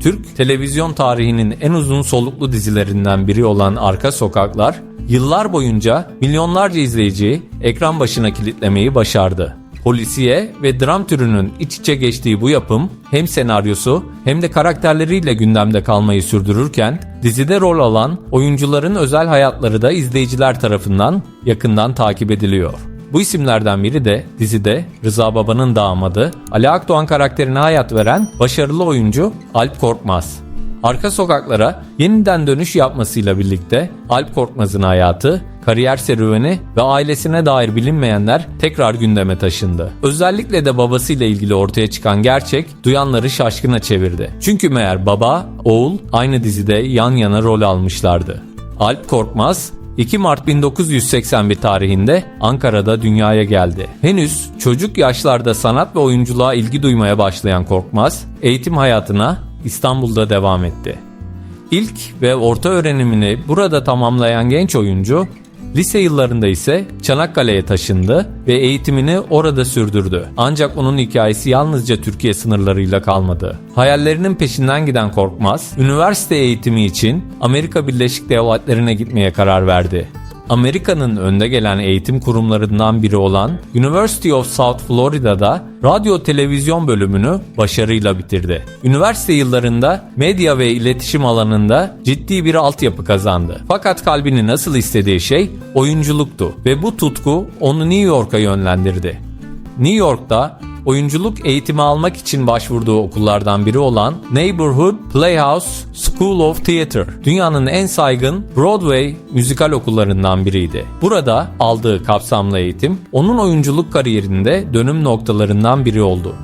Türk televizyon tarihinin en uzun soluklu dizilerinden biri olan Arka Sokaklar, yıllar boyunca milyonlarca izleyiciyi ekran başına kilitlemeyi başardı. Polisiye ve dram türünün iç içe geçtiği bu yapım hem senaryosu hem de karakterleriyle gündemde kalmayı sürdürürken dizide rol alan oyuncuların özel hayatları da izleyiciler tarafından yakından takip ediliyor. Bu isimlerden biri de dizide Rıza Baba'nın damadı Ali Akdoğan karakterine hayat veren başarılı oyuncu Alp Korkmaz. Arka sokaklara yeniden dönüş yapmasıyla birlikte Alp Korkmaz'ın hayatı, kariyer serüveni ve ailesine dair bilinmeyenler tekrar gündeme taşındı. Özellikle de babasıyla ilgili ortaya çıkan gerçek duyanları şaşkına çevirdi. Çünkü meğer baba, oğul aynı dizide yan yana rol almışlardı. Alp Korkmaz 2 Mart 1981 tarihinde Ankara'da dünyaya geldi. Henüz çocuk yaşlarda sanat ve oyunculuğa ilgi duymaya başlayan Korkmaz, eğitim hayatına İstanbul'da devam etti. İlk ve orta öğrenimini burada tamamlayan genç oyuncu, lise yıllarında ise Çanakkale'ye taşındı ve eğitimini orada sürdürdü. Ancak onun hikayesi yalnızca Türkiye sınırlarıyla kalmadı. Hayallerinin peşinden giden Korkmaz, üniversite eğitimi için Amerika Birleşik Devletleri'ne gitmeye karar verdi. Amerika'nın önde gelen eğitim kurumlarından biri olan University of South Florida'da radyo televizyon bölümünü başarıyla bitirdi. Üniversite yıllarında medya ve iletişim alanında ciddi bir altyapı kazandı. Fakat kalbini nasıl istediği şey oyunculuktu ve bu tutku onu New York'a yönlendirdi. New York'ta oyunculuk eğitimi almak için başvurduğu okullardan biri olan Neighborhood Playhouse School of Theatre dünyanın en saygın Broadway müzikal okullarından biriydi. Burada aldığı kapsamlı eğitim onun oyunculuk kariyerinde dönüm noktalarından biri oldu.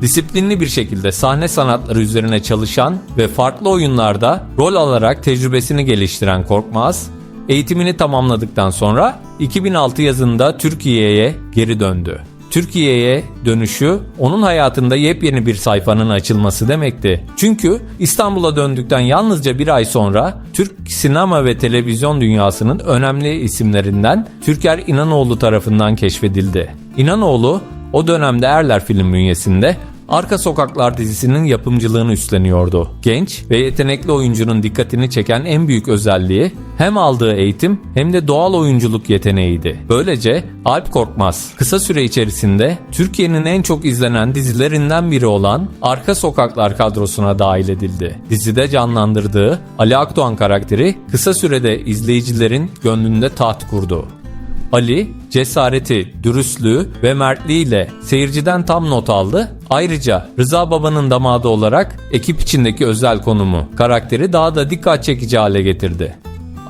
Disiplinli bir şekilde sahne sanatları üzerine çalışan ve farklı oyunlarda rol alarak tecrübesini geliştiren Korkmaz, eğitimini tamamladıktan sonra 2006 yazında Türkiye'ye geri döndü. Türkiye'ye dönüşü onun hayatında yepyeni bir sayfanın açılması demekti. Çünkü İstanbul'a döndükten yalnızca bir ay sonra Türk sinema ve televizyon dünyasının önemli isimlerinden Türker İnanoğlu tarafından keşfedildi. İnanoğlu o dönemde Erler Film bünyesinde Arka Sokaklar dizisinin yapımcılığını üstleniyordu. Genç ve yetenekli oyuncunun dikkatini çeken en büyük özelliği hem aldığı eğitim hem de doğal oyunculuk yeteneğiydi. Böylece Alp Korkmaz kısa süre içerisinde Türkiye'nin en çok izlenen dizilerinden biri olan Arka Sokaklar kadrosuna dahil edildi. Dizide canlandırdığı Ali Akdoğan karakteri kısa sürede izleyicilerin gönlünde taht kurdu. Ali cesareti, dürüstlüğü ve mertliğiyle seyirciden tam not aldı. Ayrıca Rıza Baba'nın damadı olarak ekip içindeki özel konumu, karakteri daha da dikkat çekici hale getirdi.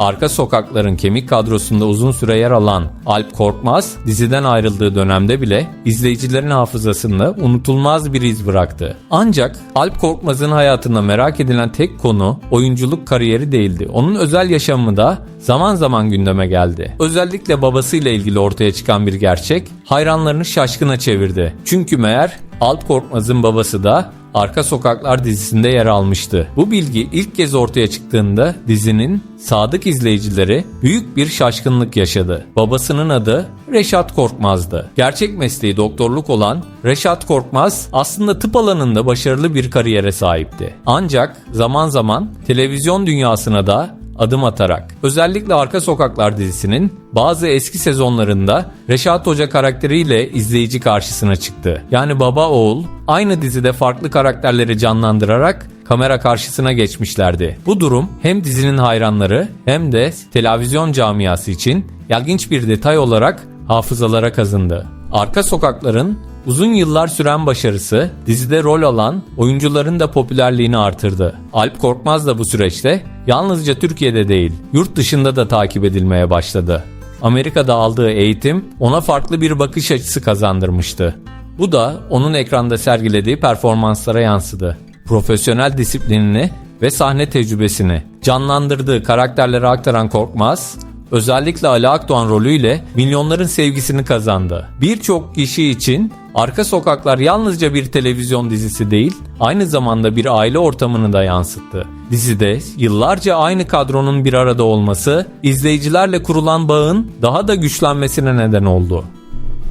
Arka Sokakların kemik kadrosunda uzun süre yer alan Alp Korkmaz, diziden ayrıldığı dönemde bile izleyicilerin hafızasında unutulmaz bir iz bıraktı. Ancak Alp Korkmaz'ın hayatında merak edilen tek konu oyunculuk kariyeri değildi. Onun özel yaşamı da zaman zaman gündeme geldi. Özellikle babasıyla ilgili ortaya çıkan bir gerçek hayranlarını şaşkına çevirdi. Çünkü meğer Alp Korkmaz'ın babası da Arka Sokaklar dizisinde yer almıştı. Bu bilgi ilk kez ortaya çıktığında dizinin sadık izleyicileri büyük bir şaşkınlık yaşadı. Babasının adı Reşat Korkmaz'dı. Gerçek mesleği doktorluk olan Reşat Korkmaz aslında tıp alanında başarılı bir kariyere sahipti. Ancak zaman zaman televizyon dünyasına da adım atarak. Özellikle Arka Sokaklar dizisinin bazı eski sezonlarında Reşat Hoca karakteriyle izleyici karşısına çıktı. Yani baba oğul aynı dizide farklı karakterleri canlandırarak kamera karşısına geçmişlerdi. Bu durum hem dizinin hayranları hem de televizyon camiası için ilginç bir detay olarak hafızalara kazındı. Arka Sokakların Uzun yıllar süren başarısı dizide rol alan oyuncuların da popülerliğini artırdı. Alp Korkmaz da bu süreçte yalnızca Türkiye'de değil, yurt dışında da takip edilmeye başladı. Amerika'da aldığı eğitim ona farklı bir bakış açısı kazandırmıştı. Bu da onun ekranda sergilediği performanslara yansıdı. Profesyonel disiplinini ve sahne tecrübesini canlandırdığı karakterlere aktaran Korkmaz, özellikle Ali Akdoğan rolüyle milyonların sevgisini kazandı. Birçok kişi için Arka Sokaklar yalnızca bir televizyon dizisi değil, aynı zamanda bir aile ortamını da yansıttı. Dizide yıllarca aynı kadronun bir arada olması, izleyicilerle kurulan bağın daha da güçlenmesine neden oldu.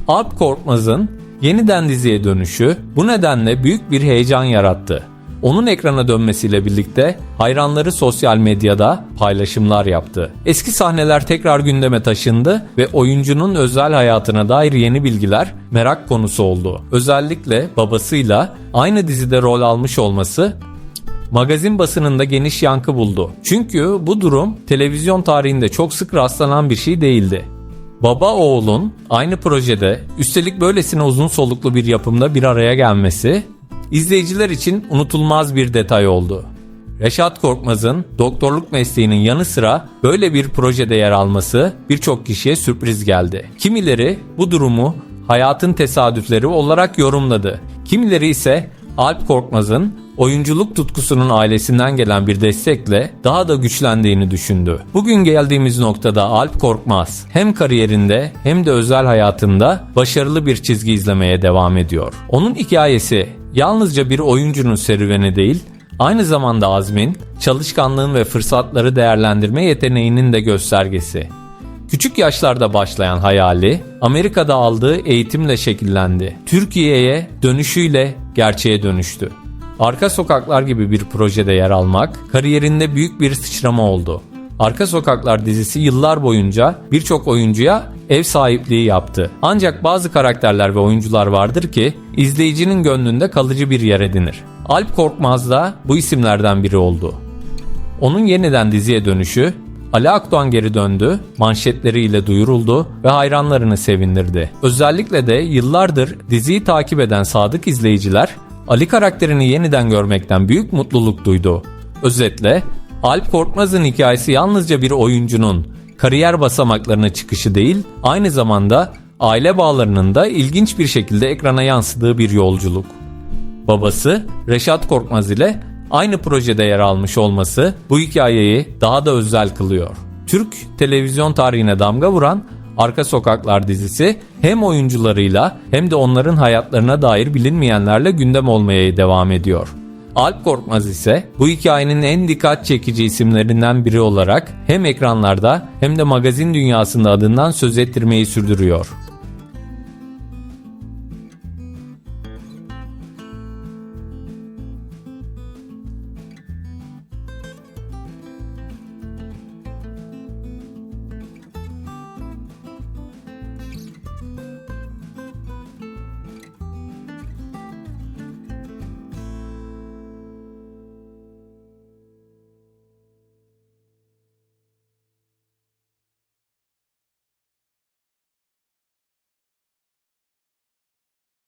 Alp Korkmaz'ın yeniden diziye dönüşü bu nedenle büyük bir heyecan yarattı. Onun ekrana dönmesiyle birlikte hayranları sosyal medyada paylaşımlar yaptı. Eski sahneler tekrar gündeme taşındı ve oyuncunun özel hayatına dair yeni bilgiler merak konusu oldu. Özellikle babasıyla aynı dizide rol almış olması magazin basınında geniş yankı buldu. Çünkü bu durum televizyon tarihinde çok sık rastlanan bir şey değildi. Baba oğulun aynı projede üstelik böylesine uzun soluklu bir yapımda bir araya gelmesi izleyiciler için unutulmaz bir detay oldu. Reşat Korkmaz'ın doktorluk mesleğinin yanı sıra böyle bir projede yer alması birçok kişiye sürpriz geldi. Kimileri bu durumu hayatın tesadüfleri olarak yorumladı. Kimileri ise Alp Korkmaz'ın oyunculuk tutkusunun ailesinden gelen bir destekle daha da güçlendiğini düşündü. Bugün geldiğimiz noktada Alp Korkmaz hem kariyerinde hem de özel hayatında başarılı bir çizgi izlemeye devam ediyor. Onun hikayesi yalnızca bir oyuncunun serüveni değil, aynı zamanda azmin, çalışkanlığın ve fırsatları değerlendirme yeteneğinin de göstergesi. Küçük yaşlarda başlayan hayali Amerika'da aldığı eğitimle şekillendi. Türkiye'ye dönüşüyle gerçeğe dönüştü. Arka Sokaklar gibi bir projede yer almak kariyerinde büyük bir sıçrama oldu. Arka Sokaklar dizisi yıllar boyunca birçok oyuncuya ev sahipliği yaptı. Ancak bazı karakterler ve oyuncular vardır ki izleyicinin gönlünde kalıcı bir yer edinir. Alp Korkmaz da bu isimlerden biri oldu. Onun yeniden diziye dönüşü Ali Akdoğan geri döndü, manşetleriyle duyuruldu ve hayranlarını sevindirdi. Özellikle de yıllardır diziyi takip eden sadık izleyiciler Ali karakterini yeniden görmekten büyük mutluluk duydu. Özetle Alp Korkmaz'ın hikayesi yalnızca bir oyuncunun kariyer basamaklarına çıkışı değil, aynı zamanda aile bağlarının da ilginç bir şekilde ekrana yansıdığı bir yolculuk. Babası Reşat Korkmaz ile aynı projede yer almış olması bu hikayeyi daha da özel kılıyor. Türk televizyon tarihine damga vuran Arka Sokaklar dizisi hem oyuncularıyla hem de onların hayatlarına dair bilinmeyenlerle gündem olmaya devam ediyor. Alp Korkmaz ise bu hikayenin en dikkat çekici isimlerinden biri olarak hem ekranlarda hem de magazin dünyasında adından söz ettirmeyi sürdürüyor.